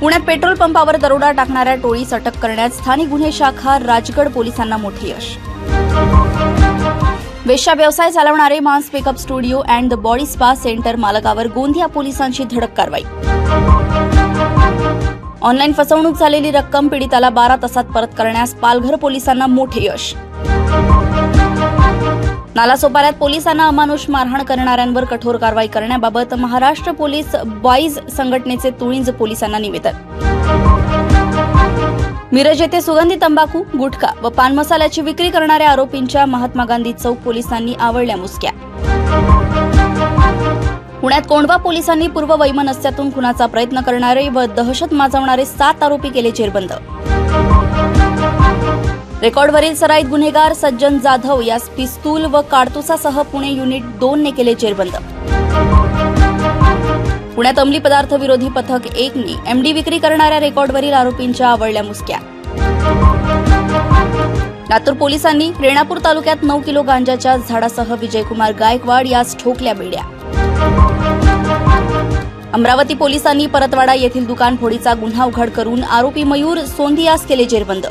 पुण्यात पेट्रोल पंपावर दरोडा टाकणाऱ्या टोळीस अटक करण्यात स्थानिक गुन्हे शाखा राजगड पोलिसांना मोठे यश. वेश्या व्यवसाय चालवणारे मांस Pickup Studio and the Body Spa Centre मालकावर Gondia पोलिसांची धडक कारवाई. ऑनलाईन फसवणूक झालेली रक्कम पीडिताला बारा तासात परत करण्यास पालघर पोलिसांना मोठे यश. नालासोपाऱ्यात पोलिसांना अमानुष मारहाण करणाऱ्यांवर कठोर कारवाई करण्याबाबत महाराष्ट्र पोलीस बॉईज संघटनेचे तुळींज पोलिसांना निवेदन. मिरज येथे सुगंधी तंबाखू गुटखा व पान मसाल्याची विक्री करणाऱ्या आरोपींच्या महात्मा गांधी चौक पोलिसांनी आवळल्या मुसक्या. पुण्यात कोंडवा पोलिसांनी पूर्व वैमनस्यातून खुनाचा प्रयत्न करणारे व दहशत माजवणारे सात आरोपी केले जेरबंद. रेकॉर्डवरील सराईत गुन्हेगार सज्जन जाधव यास पिस्तूल व काडतुसासह पुणे युनिट दोन ने केले जेरबंद. पुण्यात अंमली पदार्थ विरोधी पथक एकने एमडी विक्री करणाऱ्या रेकॉर्डवरील आरोपींच्या आवळल्या मुसक्या. लातूर पोलिसांनी रेणापूर तालुक्यात नऊ किलो गांजाच्या झाडासह विजयकुमार गायकवाड यास ठोकल्या बेड्या. अमरावती पोलिसांनी परतवाडा येथील दुकानफोडीचा गुन्हा उघड करून आरोपी मयूर सोंधी यास केले जेरबंद.